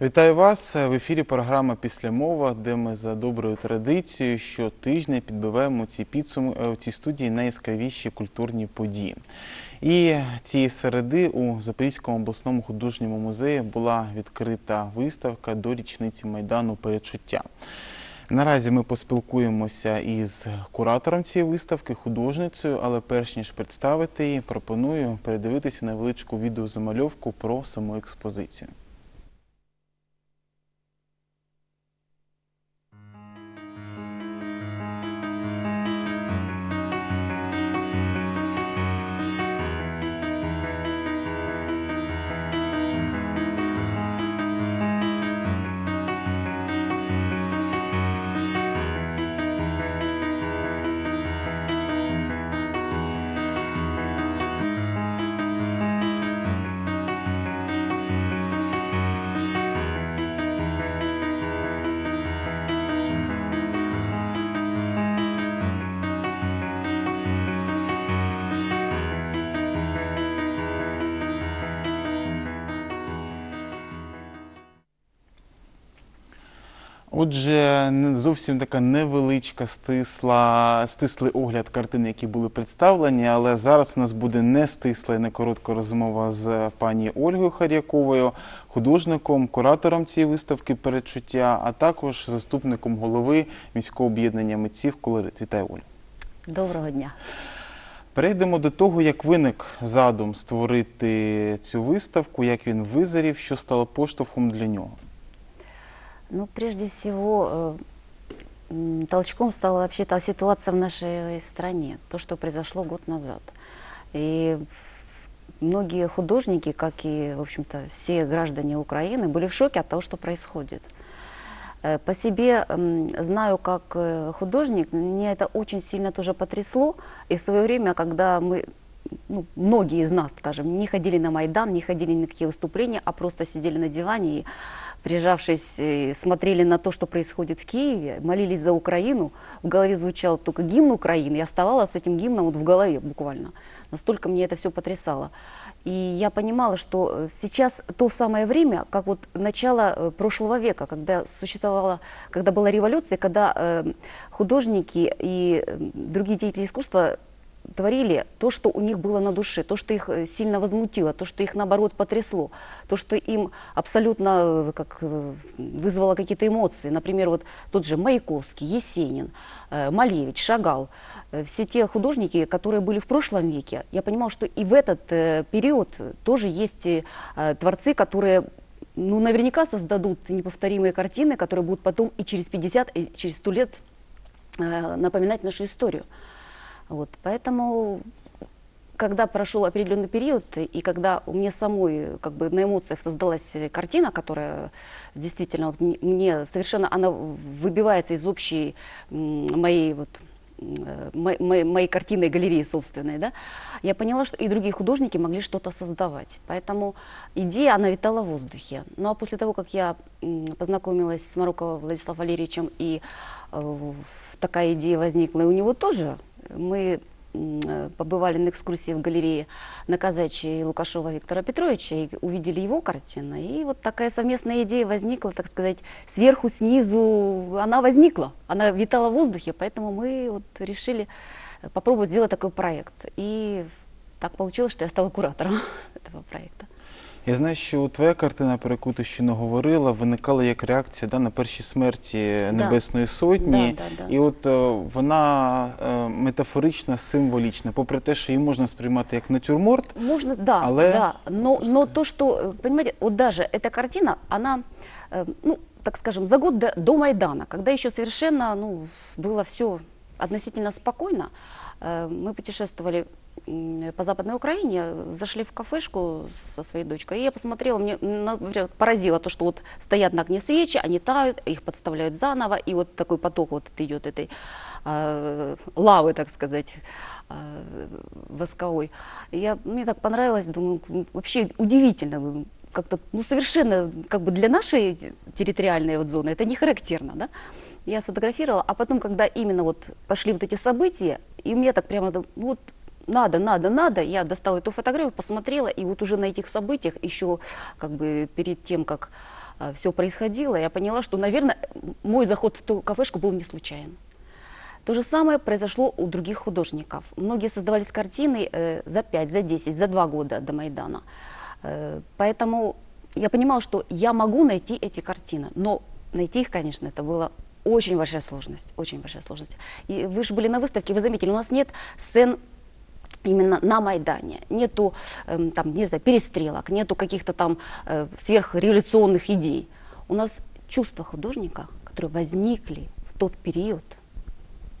Вітаю вас в ефірі. Програма Після мова, де ми за доброю традицією щотижня підбиваємо ці підсуми е, у цій студії найяскравіші культурні події. І цієї середи у Запорізькому обласному художньому музеї була відкрита виставка до річниці майдану передчуття. Наразі ми поспілкуємося із куратором цієї виставки, художницею, але перш ніж представити її, пропоную передивитися невеличку відеозамальовку про саму експозицію. Отже, зовсім така невеличка стисла, стислий огляд картин, які були представлені, але зараз у нас буде не стисла і не коротка розмова з пані Ольгою Хар'яковою, художником, куратором цієї виставки передчуття, а також заступником голови міського об'єднання митців Колорит. Вітаю, Олю. Доброго дня. Перейдемо до того, як виник задум створити цю виставку, як він визрів, що стало поштовхом для нього. Ну, прежде всего, э, толчком стала вообще-то ситуация в нашей стране, то, что произошло год назад. И многие художники, как и, в общем-то, все граждане Украины, были в шоке от того, что происходит. Э, По себе знаю, как э, художник, мне это очень сильно тоже потрясло. И в свое время, когда мы, ну, многие из нас, скажем, не ходили на Майдан, не ходили на какие выступления, а просто сидели на диване и, прижавшись, э, смотрели на то, что происходит в Киеве, молились за Украину, в голове звучал только гимн Украины, и оставалась с этим гимном вот в голове буквально. Настолько мне это все потрясало. И я понимала, что э, сейчас то самое время, как вот начало э, прошлого века, когда существовала, когда была революция, когда художники и другие деятели искусства творили то, что у них было на душе, то, что их э, сильно возмутило, то, что их наоборот потрясло, то, что им абсолютно э, как, э, вызвало какие-то эмоции. Например, вот тот же Маяковский, Есенин, Малевич, Шагал. Все те художники, которые были в прошлом веке, я понимала, что и в этот период тоже есть творцы, которые ну, наверняка создадут неповторимые картины, которые будут потом и через 50, и через 100 лет напоминать нашу историю. Вот, поэтому, когда прошел определенный период, и когда у меня самой как бы на эмоциях создалась картина, которая действительно вот, мне- совершенно, она выбивается из общей моей вот э, мо- мо- моей картинной галереи собственной, да, я поняла, что и другие художники могли что-то создавать. Поэтому идея, она витала в воздухе. Ну а после того, как я познакомилась с Марокко Владиславом Валерьевичем, и э, такая идея возникла и у него тоже, мы э, побывали на экскурсии в галерее на Казачьей Лукашова Виктора Петровича и увидели его картины. И вот такая совместная идея возникла, так сказать, сверху, снизу. Она возникла, она витала в воздухе, поэтому мы вот решили попробовать сделать такой проект. И так получилось, что я стала куратором этого проекта. Я знаю, що твоя картина, про яку ти ще не говорила, виникала як реакція да, на перші смерті Небесної Сотні. Да, да, да. І от е, вона е, метафорична, символічна, попри те, що її можна сприймати як натюрморт. Можно, да, Але- да. Но, но то, что, э, понимаете, вот даже эта картина, она, э, ну, так скажем, за год до, до Майдана, когда еще совершенно, ну, было все относительно спокойно, э, мы путешествовали м, по Западной Украине, зашли в кафешку со своей дочкой, и я посмотрела, мне, например, поразило то, что вот стоят на огне свечи, они тают, их подставляют заново, и вот такой поток вот идет этой э, лавы, так сказать, э, восковой. Я, мне так понравилось, думаю, вообще удивительно, как-то, ну, совершенно, как бы для нашей те- территориальной вот зоны это не характерно, да. Я сфотографировала, а потом, когда именно вот пошли вот эти события, и мне так прямо, ну, вот надо, надо, надо. Я достала эту фотографию, посмотрела, и вот уже на этих событиях, еще как бы перед тем, как все происходило, я поняла, что, наверное, мой заход в ту кафешку был не случайен. То же самое произошло у других художников. Многие создавались картины э, за 5, за 10, за 2 года до Майдана. Э, поэтому я понимала, что я могу найти эти картины, но найти их, конечно, это было очень большая сложность, очень большая сложность. И вы же были на выставке, вы заметили, у нас нет сцен именно на Майдане. Нету эм, там, не знаю, перестрелок, нету каких-то там э, сверхреволюционных идей. У нас чувства художника, которые возникли в тот период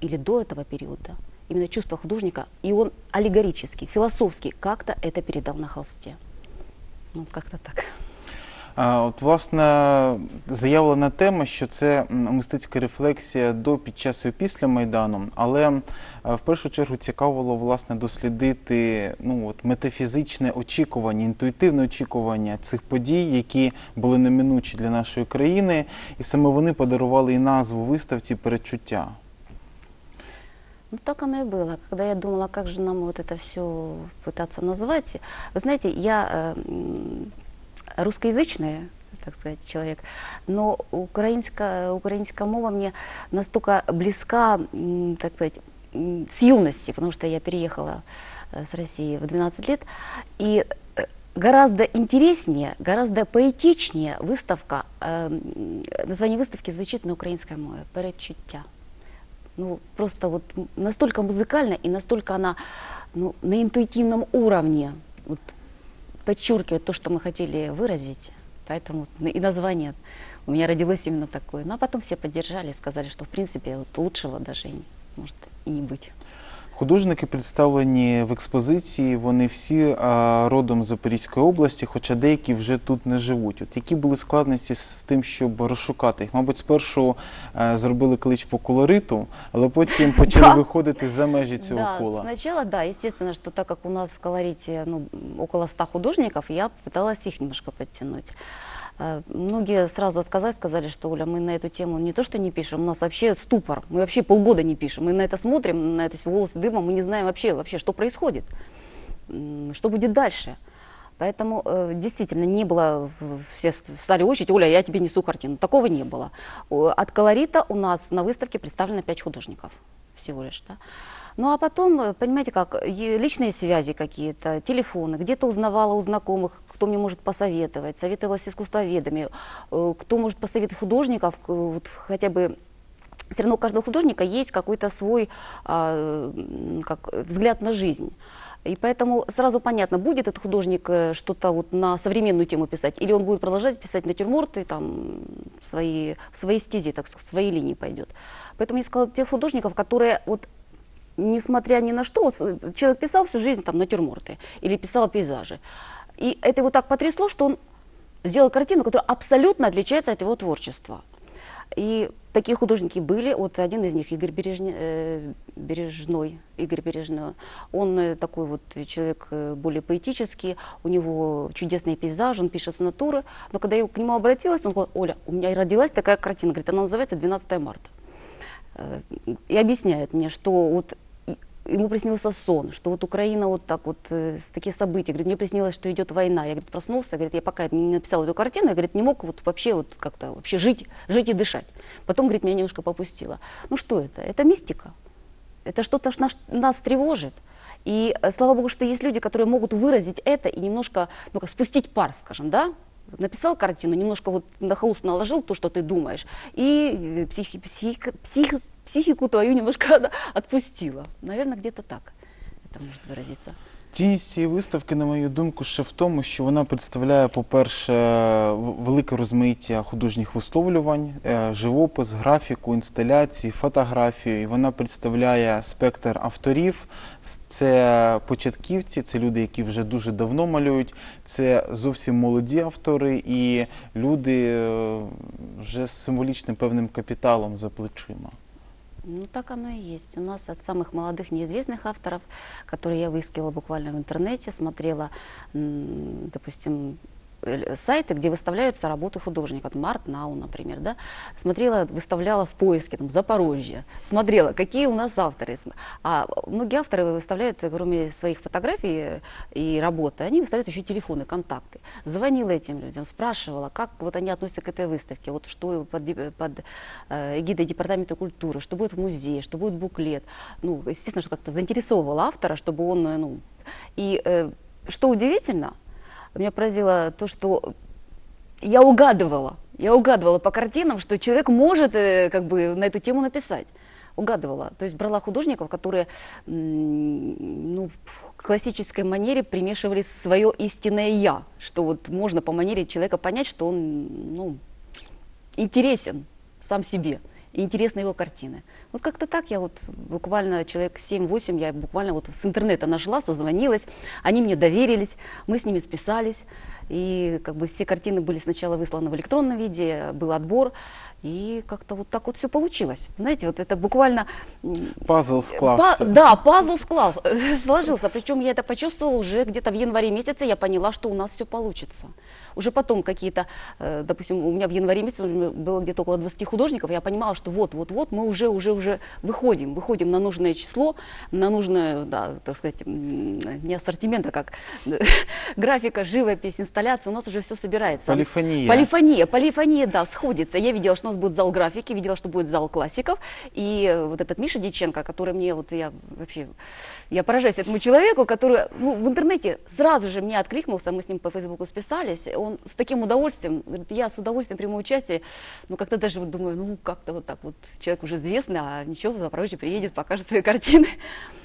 или до этого периода, именно чувства художника, и он аллегорически, философски как-то это передал на холсте. Ну, как-то так. А, От, власне, заявлена тема, що це м, мистецька рефлексія до, під час і після Майдану, але е, в першу чергу цікавило власне дослідити ну, от, метафізичне очікування, інтуїтивне очікування цих подій, які були неминучі для нашої країни, і саме вони подарували і назву виставці передчуття. Ну, так оно и было. Когда я думала, как же нам вот это все пытаться назвать. Вы знаете, я э, м, русскоязычная, так сказать, человек, но украинская, украинская мова мне настолько близка, так сказать, с юности, потому что я переехала э, с России в 12 лет, и э, гораздо интереснее, гораздо поэтичнее выставка, э, м, название выставки звучит на украинской мове «Передчуття». Ну, просто вот настолько музыкально и настолько она ну, на интуитивном уровне вот, подчеркивает то, что мы хотели выразить. Поэтому и название у меня родилось именно такое. Ну, а потом все поддержали сказали, что, в принципе, вот лучшего даже и может и не быть. Художники представлені в експозиції, вони всі родом з Запорізької області, хоча деякі вже тут не живуть. От які були складності з тим, щоб розшукати їх? Мабуть, спершу е, зробили клич по колориту, але потім почали виходити за межі цього да, кола. сначала, да, естественно, что так как у нас в колорите ну, около 100 художников, я пыталась их немножко подтянуть. Э, Многие сразу отказались, сказали, что, Оля, мы на эту тему не то что не пишем, у нас вообще ступор, мы вообще полгода не пишем, мы на это смотрим, на это волосы дыма, мы не знаем вообще, вообще, что происходит, что будет дальше. Поэтому э, действительно не было, все с- встали в очередь, Оля, я тебе несу картину. Такого не было. От колорита у нас на выставке представлено пять художников всего лишь. Да? Ну а потом, э, понимаете как, личные связи какие-то, телефоны, где-то узнавала у знакомых, кто мне может посоветовать, советовалась с искусствоведами, э, кто может посоветовать художников, вот хотя бы все равно у каждого художника есть какой-то свой а, как, взгляд на жизнь. И поэтому сразу понятно, будет этот художник э, что-то вот на современную тему писать, или он будет продолжать писать натюрморты, там, свои, свои стези, так свои линии пойдет. Поэтому я искала тех художников, которые вот несмотря ни на что, вот, э, человек писал всю жизнь там натюрморты или писал пейзажи. И это его так потрясло, что он сделал картину, которая абсолютно отличается от его творчества. И такие художники были. Вот один из них Игорь Бережни- э, Бережной. Игорь Бережной. Он э, такой вот человек э, более поэтический, у него чудесный пейзаж, он пишет с натуры. Но когда я к нему обратилась, он говорит, Оля, у меня родилась такая картина, говорит, она называется «12 марта». И объясняет мне, что вот ему приснился сон, что вот Украина вот так вот, э, такие события, говорит, мне приснилось, что идет война. Я, говорит, проснулся, говорит, я пока не написал эту картину, я, говорит, не мог вот вообще вот как-то вообще жить, жить и дышать. Потом, говорит, меня немножко попустило. Ну что это? Это мистика. Это что-то ж наш, нас тревожит. И э, слава богу, что есть люди, которые могут выразить это и немножко, ну как спустить пар, скажем, да? Написал картину, немножко вот на холст наложил то, что ты думаешь, и э, психи- психика- псих- психику твою немножко отпустила. Наверное, где-то так это может выразиться. Цінність цієї виставки, на мою думку, ще в тому, що вона представляє, по-перше, велике розмаїття художніх висловлювань, е, живопис, графіку, інсталяції, фотографію. І вона представляє спектр авторів. Це початківці, це люди, які вже дуже давно малюють, це зовсім молоді автори і люди е, вже з символічним певним капіталом за плечима. Ну, так оно и есть. У нас от самых молодых неизвестных авторов, которые я выискивала буквально в интернете, смотрела, допустим, сайты, где выставляются работы художников, Март Нау, например, да, смотрела, выставляла в поиске, там, Запорожье, смотрела, какие у нас авторы. А многие авторы выставляют, э, кроме своих фотографий э, и работы, они выставляют еще телефоны, контакты. Звонила этим людям, спрашивала, как вот они относятся к этой выставке, вот что под, под э, эгидой департамента культуры, что будет в музее, что будет буклет. Ну, естественно, что как-то заинтересовывала автора, чтобы он, э, ну, и э, что удивительно, меня поразило то, что я угадывала, я угадывала по картинам, что человек может э, как бы на эту тему написать. Угадывала. То есть брала художников, которые ну, в классической манере примешивали свое истинное «я», что вот можно по манере человека понять, что он ну, интересен сам себе, интересны его картины. Вот как-то так я вот буквально человек 7-8, я буквально вот с интернета нашла, созвонилась, они мне доверились, мы с ними списались, и как бы все картины были сначала высланы в электронном виде, был отбор, и как-то вот так вот все получилось. Знаете, вот это буквально... Пазл Па- склався. да, пазл склал, сложился. Причем я это почувствовала уже где-то в январе месяце. Я поняла, что у нас все получится. Уже потом какие-то, э, допустим, у меня в январе месяце было где-то около 20 художников. Я понимала, что вот, вот, вот мы уже, уже, уже выходим, выходим на нужное число, на нужное, да, так сказать, не ассортимент, а как графика, живопись, инсталляция. У нас уже все собирается. Полифония. Полифония, полифония, да, сходится. Я видела, что нас будет зал графики, видела, что будет зал классиков. И вот этот Миша Диченко, который мне, вот я вообще, я поражаюсь этому человеку, который ну, в интернете сразу же мне откликнулся, мы с ним по Фейсбуку списались. Он с таким удовольствием, говорит, я с удовольствием приму участие. Ну, как-то даже вот думаю, ну, как-то вот так вот, человек уже известный, а ничего, в Запорожье приедет, покажет свои картины.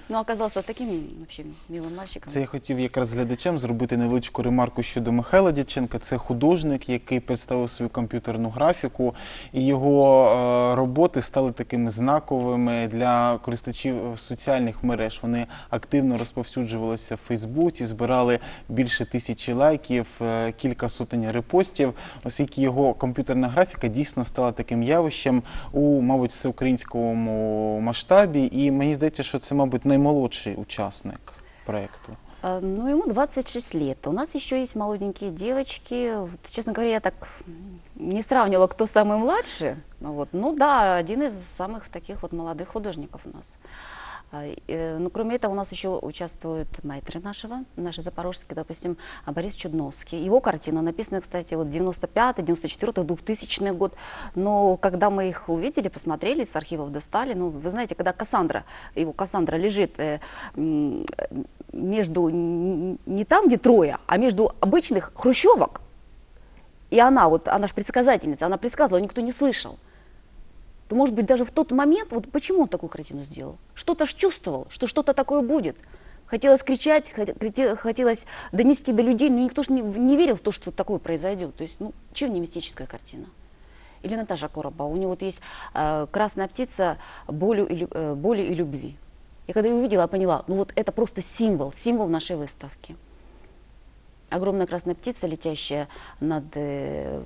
Ну, оказался таким вообще милым мальчиком. Це я хотів якраз глядачам зробити невеличку ремарку щодо Михайла Дяченка. Це художник, який представив свою комп'ютерну графіку, і його е, роботи стали такими знаковими для користувачів соціальних мереж. Вони активно розповсюджувалися в Фейсбуці, збирали більше тисячі лайків, е, кілька сотень репостів, оскільки його комп'ютерна графіка дійсно стала таким явищем у, мабуть, всеукраїнському масштабі. І мені здається, що це, мабуть, наймолодший учасник проєкту. А, Ну, ему 26 лет. У нас еще есть молоденькие девочки. Вот, честно говоря, я так не сравнивала, кто самый младший. Вот. Ну да, один из самых таких вот молодых художников у нас. А, э, Ну, кроме этого, у нас еще участвуют майтры нашего, наши запорожские, допустим, а, Борис Чудновский. Его картина написана, кстати, вот 95 94 2000 год. Но когда мы их увидели, посмотрели, с архивов достали, ну, вы знаете, когда Кассандра, его Кассандра лежит э, между, не там, где трое, а между обычных хрущевок, и она, вот, она же предсказательница, она предсказывала, никто не слышал то, может быть, даже в тот момент, вот почему он такую картину сделал? Что-то ж чувствовал, что что-то такое будет. Хотелось кричать, хот- хоте- хотелось донести до людей, но никто же не, не верил в то, что такое произойдет. То есть, ну, чем не мистическая картина? Или Наташа Коробова, у нее вот есть э, «Красная птица болью и, э, боли и любви». Я когда ее увидела, я поняла, ну вот это просто символ, символ нашей выставки. Огромная красная птица, летящая над э,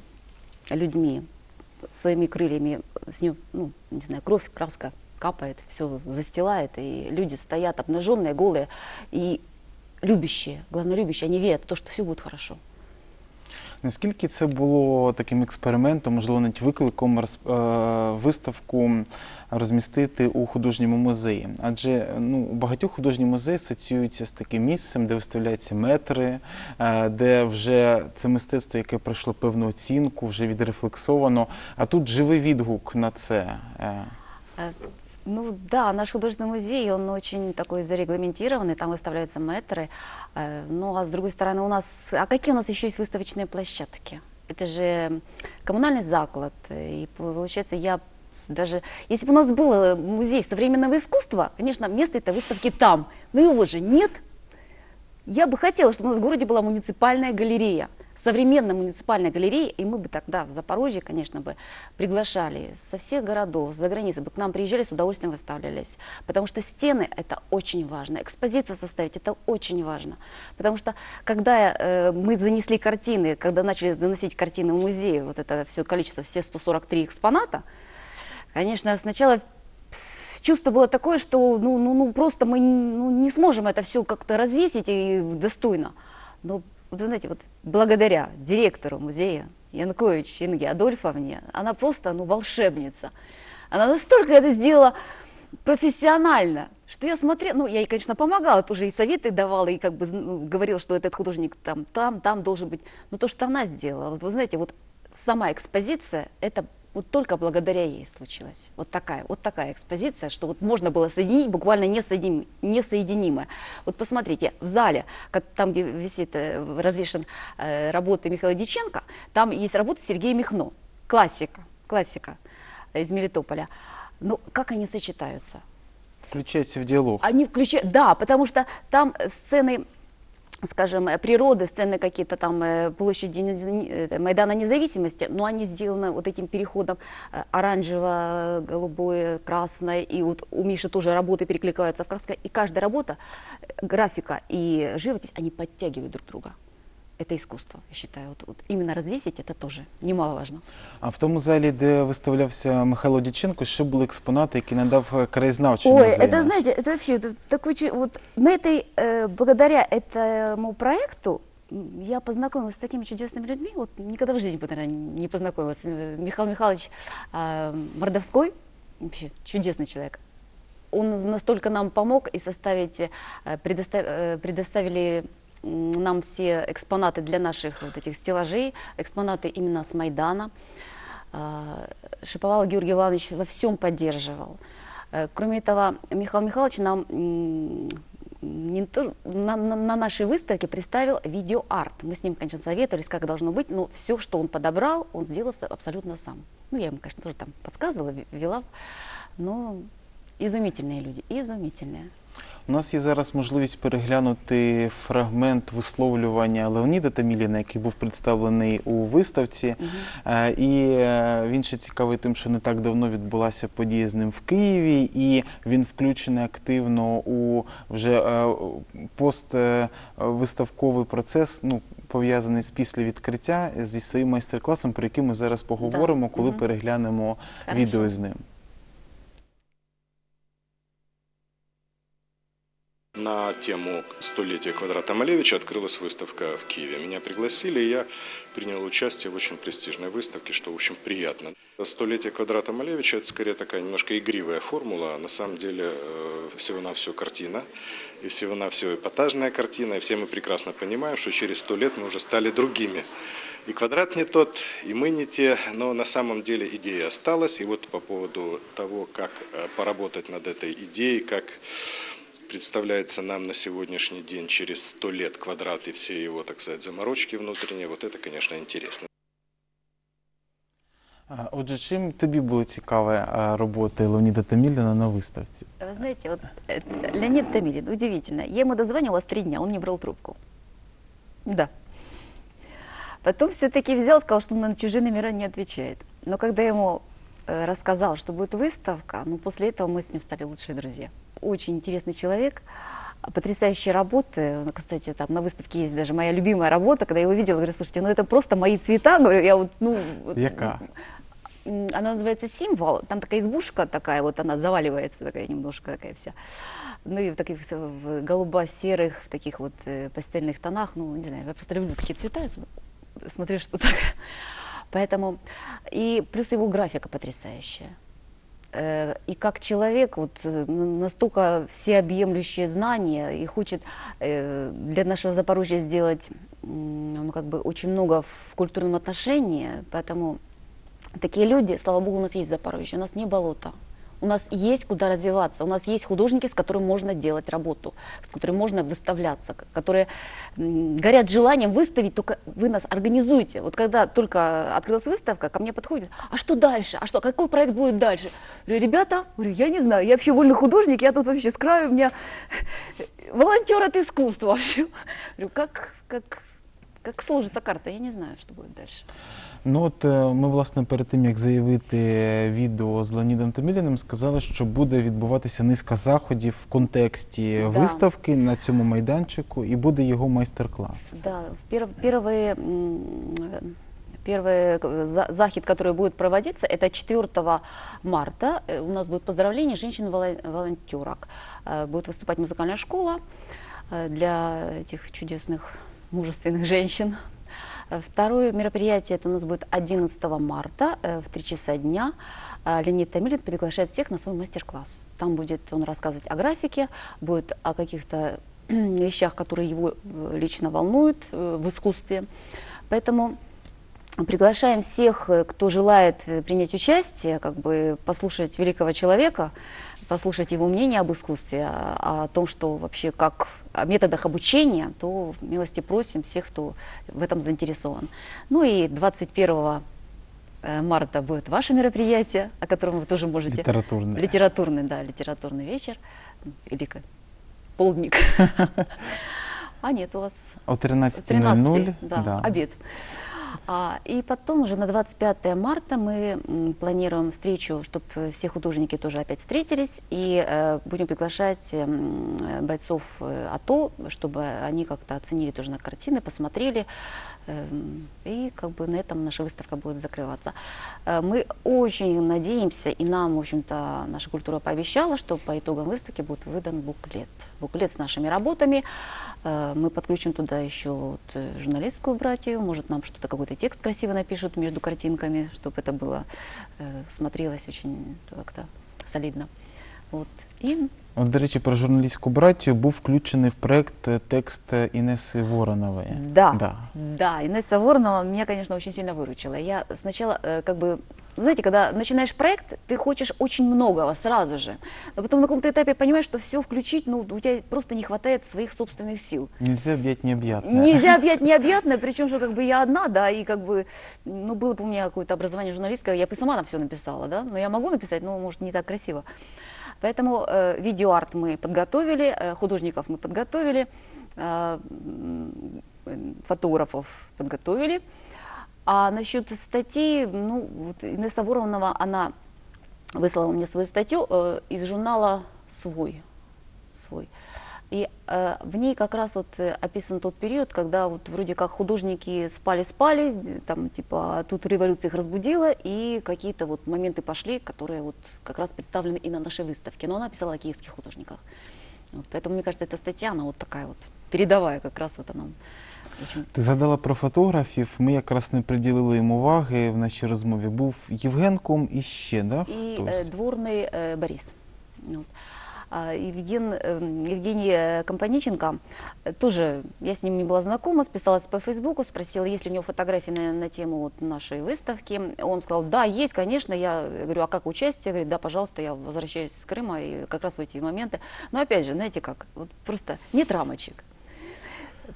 людьми, своими крыльями, с нее, ну, не знаю, кровь, краска капает, все застилает, и люди стоят обнаженные, голые, и любящие, главное, любящие, они верят в то, что все будет хорошо. Наскільки це було таким експериментом, можливо, навіть викликом е, виставку розмістити у художньому музеї? Адже ну, багатьох художні музеї асоціюються з таким місцем, де виставляються метри, е, де вже це мистецтво, яке пройшло певну оцінку, вже відрефлексовано. А тут живий відгук на це. Ну да, наш художественный музей, он очень такой зарегламентированный, там выставляются метры. Э, Ну а с другой стороны у нас, а какие у нас еще есть выставочные площадки? Это же коммунальный заклад, и получается я даже, если бы у нас был э, музей современного искусства, конечно, место этой выставки там, но его же нет. Я бы хотела, чтобы у нас в городе была муниципальная галерея, современная муниципальная галерея, и мы бы тогда в Запорожье, конечно, бы приглашали со всех городов, за границей, бы к нам приезжали, с удовольствием выставлялись. Потому что стены – это очень важно, экспозицию составить – это очень важно. Потому что когда э, мы занесли картины, когда начали заносить картины в музей, вот это все количество, все 143 экспоната, конечно, сначала чувство было такое, что ну, ну, ну просто мы ну, не сможем это все как-то развесить и достойно. Но вот вы знаете, вот благодаря директору музея Янкович Инге Адольфовне, она просто, ну, волшебница. Она настолько это сделала профессионально, что я смотрела, ну, я ей, конечно, помогала, тоже и советы давала, и как бы ну, говорила, что этот художник там, там, там должен быть. Но то, что она сделала, вот вы знаете, вот сама экспозиция, это вот только благодаря ей случилось. Вот такая, вот такая экспозиция, что вот можно было соединить буквально несоединим, несоединимое. Вот посмотрите, в зале, как, там, где висит, э, развешен э, работы Михаила Диченко, там есть работа Сергея Михно, классика, классика из Мелитополя. Ну, как они сочетаются? Включається в діалог. Они включают, да, потому что там э, сцены скажем, э, природы, сцены какие-то там э, площади э, Майдана Независимости, но они сделаны вот этим переходом оранжево, голубое, красное, и вот у Миши тоже работы перекликаются в краске, и каждая работа, графика и живопись, они подтягивают друг друга Это искусство, я считаю. Вот, вот именно развесить это тоже немаловажно. А в тому залі, де виставлявся Михайло Діченко, ще були експонати, які надав е, краєзнавчий Ой, музей. это, знаете, это вообще это такой, чу- вот на этой, э, благодаря этому проекту м, я познакомилась с такими чудесными людьми, вот никогда в жизни бы, наверное, не познакомилась. Э, Михаил Михайлович э, Мордовской, вообще чудесный человек, он настолько нам помог и составить, э, предоста- э, предоставили м, нам все экспонаты для наших вот этих стеллажей, экспонаты именно с Майдана. А, Шиповал Георгий Иванович во всем поддерживал. Э, Кроме этого, Михаил Михайлович нам не то, на, на- на нашей выставке представил видеоарт. Мы с ним, конечно, советовались, как должно быть, но все, что он подобрал, он сделал с- абсолютно сам. Ну, я ему, конечно, тоже там подсказывала, ве- вела, но изумительные люди, изумительные. У нас є зараз можливість переглянути фрагмент висловлювання Леоніда Таміліна, який був представлений у виставці. Е, І е, він ще цікавий тим, що не так давно відбулася подія з ним в Києві, і він включений активно у вже е, поствиставковий процес. Ну, Пов'язаний з після відкриття зі своїм майстер-класом, про який ми зараз поговоримо, коли Мгм. переглянемо Хорошо. відео з ним. На тему столетия квадрата Малевича открылась выставка в Киеве. Меня пригласили, и я принял участие в очень престижной выставке, что, в общем, приятно. Столетие квадрата Малевича – это скорее такая немножко игривая формула. На самом деле э, всего-навсего картина, и всего-навсего эпатажная картина. И все мы прекрасно понимаем, что через сто лет мы уже стали другими. И квадрат не тот, и мы не те, но на самом деле идея осталась. И вот по поводу того, как э, поработать над этой идеей, как представляется нам на сегодняшний день через сто лет квадрат и все его, так сказать, заморочки внутренние, вот это, конечно, интересно. А, Отже, чим тобі були цікаві а, роботи Леоніда Таміліна на виставці? Вы знаете, вот это, Леонид Томилин, удивительно. Я ему дозванивалась три дня, он не брал трубку. Да. Потом все-таки взял, сказал, что он на чужие номера не отвечает. Но когда я ему э, рассказал, что будет выставка, ну, после этого мы с ним стали лучшие друзья. Очень интересный человек, потрясающие работы. Ну, Кстати, там на выставке есть даже моя любимая работа. Когда я его видела, говорю, слушайте, ну это просто мои цвета. Говорю, я вот, ну... вот, Яка? Она называется «Символ». Там такая избушка такая, вот она заваливается такая немножко такая вся. Ну и в таких в голубо-серых, в таких вот э, пастельных тонах. Ну, не знаю, я просто люблю такие цвета. Смотрю, что так. Поэтому... И плюс его графика потрясающая. Э, И как человек, вот э, настолько всеобъемлющие знания и хочет э, для нашего Запорожья сделать ну, как бы очень много в культурном отношении, поэтому такие люди, слава богу, у нас есть Запорожье, у нас не болото. У нас есть куда развиваться, у нас есть художники, с которыми можно делать работу, с которыми можно выставляться, которые горят желанием выставить, только вы нас организуйте. Вот когда только открылась выставка, ко мне подходит, а что дальше, а что, какой проект будет дальше? Говорю, ребята, говорю, я не знаю, я вообще вольный художник, я тут вообще с краю, у меня волонтер от искусства вообще. Говорю, как, как, как сложится карта, я не знаю, что будет дальше. Ну от е, ми, власне, перед тим як заявити відео з Леонідом Таміліним, сказали, що буде відбуватися низка заходів в контексті Да. виставки на цьому майданчику, і буде його майстер-клас. Да, в пер- первые, м, э, первый э, за- захид, который будет проводиться, это 4 марта. Э, У нас будет поздравление женщин-волонтерок. Будет выступать музыкальная школа э, для этих чудесных мужественных женщин. Э, Второе мероприятие это у нас будет 11 марта э, в 3 часа дня. Э, Леонид Томилин приглашает всех на свой мастер-класс. Там будет он рассказывать о графике, будет о каких-то вещах, которые его лично волнуют в искусстве. Поэтому приглашаем всех, кто желает принять участие, как бы послушать великого человека, послушать его мнение об искусстве, о, о том, что вообще как о методах обучения, то милости просим всех, кто в этом заинтересован. Ну и 21 э, марта будет ваше мероприятие, о котором вы тоже можете... Літературне. Литературный, да, литературный вечер. Или полдник. А нет, у вас О 13.00. 13, да, обед. А, и потом уже на 25 марта мы планируем встречу, чтобы все художники тоже опять встретились, и э, будем приглашать м, э, бойцов э, АТО, чтобы они как-то оценили тоже на картины, посмотрели, эм, и как бы на этом наша выставка будет закрываться. Э, Мы очень надеемся, и нам, в общем-то, наша культура пообещала, что по итогам выставки будет выдан буклет. Буклет с нашими работами. Э, Мы подключим туда еще вот, э, журналистскую братью, может, нам что-то, какой-то текст красиво напишут между картинками, чтобы это было, смотрелось очень как-то солидно. Вот. И От, до речі, про журналістську братію був включений в проект е, текст е, Інеси Воронової. Да, Да. да. Инесса Воронова меня, конечно, очень сильно выручила. Я сначала, э, как бы, знаете, когда начинаешь проект, ты хочешь очень многого сразу же, но потом на каком-то этапе понимаешь, что все включить, ну, у тебя просто не хватает своих собственных сил. Нельзя об'ять необ'ятне. Нельзя объять необъятное, причем, что как бы я одна, да, и как бы, ну, было бы у меня какое-то образование журналистское, я бы сама на все написала, да, но я могу написать, но, может, не так красиво. Поэтому э, видеоарт мы подготовили, э, художников мы подготовили, э, фотографов подготовили. А насчет статей, ну, вот Инесса Воронова, она выслала мне свою статью э, из журнала «Свой». «Свой». И э, в ней как раз вот э, описан тот период, когда вот вроде как художники спали-спали, э, там типа а тут революция их разбудила, и какие-то вот моменты пошли, которые вот как раз представлены и на нашей выставке. Но она писала о киевских художниках. Вот, поэтому, мне кажется, эта статья, она вот такая вот передовая, как раз вот она очень Ти згадала про фотографів. Ми якраз не приділили їм уваги в нашій розмові. Був Євген Ком і ще, да? и хтось? э, дворный э, Борис. Вот. А, Евген, э, Евгений Компаниченко, э, тоже я с ним не была знакома, списалась по Фейсбуку, спросила, есть ли у него фотографии на, на тему вот нашей выставки. Он сказал, да, есть, конечно. Я говорю, а как участие? Говорит, да, пожалуйста, я возвращаюсь с Крыма и как раз в эти моменты. Но опять же, знаете как, вот просто нет рамочек.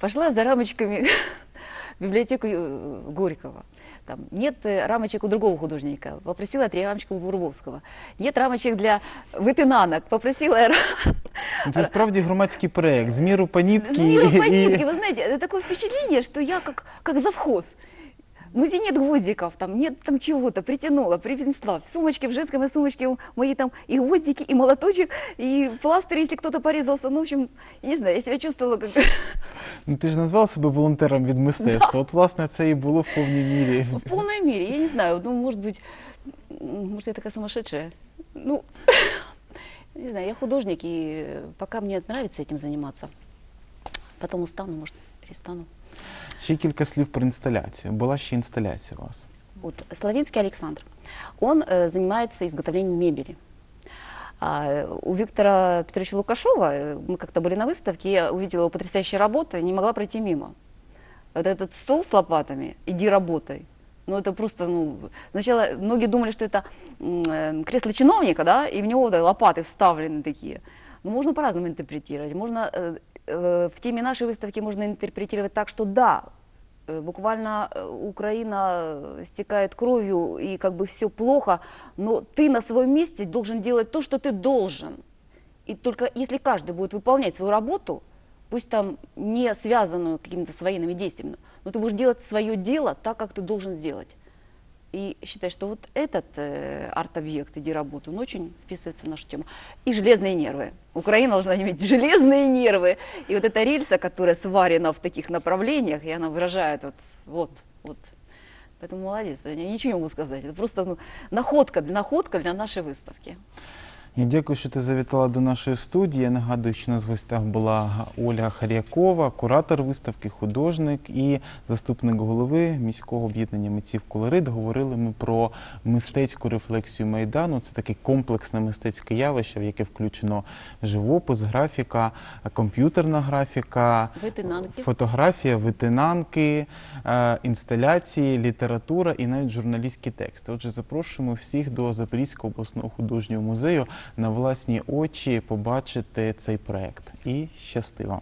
Пошла за рамочками в библиотеку э, Горького. Там нет э, рамочек у другого художника. Попросила три рамочки у Бурбовского. Нет рамочек для вытынанок. Попросила ра- Ну, Це справді громадський проєкт. З міру по нитки. с миру по і- нитке. Вы знаете, это такое впечатление, что я как, как завхоз. В музее нет гвоздиков, там нет там чего-то, притянула, принесла. В сумочке, в женской моей сумочке у- мои там и гвоздики, и молоточек, и пластырь, если кто-то порезался. Ну, в общем, я не знаю, я себя чувствовала как... Ну, ти ж назвала себе волонтером від мистецтва. От, власне, це і було в повній мірі. В полной мере, я не знаю, ну, может быть, м, может, я такая сумасшедшая. Ну, не знаю, я художник, и э, пока мне нравится этим заниматься. Потом устану, может, перестану. Ще кілька слів про інсталяцію. Була ще інсталяція у вас. Вот, Славинский Александр, он э, занимается изготовлением мебели. А, э, у Виктора Петровича Лукашова, э, мы как-то были на выставке, я увидела его потрясающие работы, не могла пройти мимо. Вот этот стол с лопатами, иди работай. Ну, это просто, ну, сначала многие думали, что это м, э, кресло чиновника, да, и в него да, лопаты вставлены такие. Ну, можно по-разному интерпретировать. Можно, э, э, в теме нашей выставки можно интерпретировать так, что да, э, буквально э, Украина э, стекает кровью, и как бы все плохо, но ты на своем месте должен делать то, что ты должен. И только если каждый будет выполнять свою работу, пусть там не связанную какими-то с военными действиями, но ты будешь делать свое дело так, как ты должен делать. И считай, что вот этот э, арт-объект «Иди работу», он очень вписывается в нашу тему. И железные нервы. Украина должна иметь железные нервы. И вот эта рельса, которая сварена в таких направлениях, и она выражает вот, вот, вот. Поэтому молодец, я ничего не могу сказать. Это просто ну, находка, находка для нашей выставки. І дякую, що ти завітала до нашої студії. Я нагадую, що у нас в гостях була Оля Харякова, куратор виставки, художник і заступник голови міського об'єднання митців Колорит. Говорили ми про мистецьку рефлексію майдану. Це таке комплексне мистецьке явище, в яке включено живопис, графіка, комп'ютерна графіка, Витинанки. фотографія, витинанки, е, інсталяції, література і навіть журналістські тексти. Отже, запрошуємо всіх до Запорізького обласного художнього музею на власні очі побачити цей проект. І щасти вам!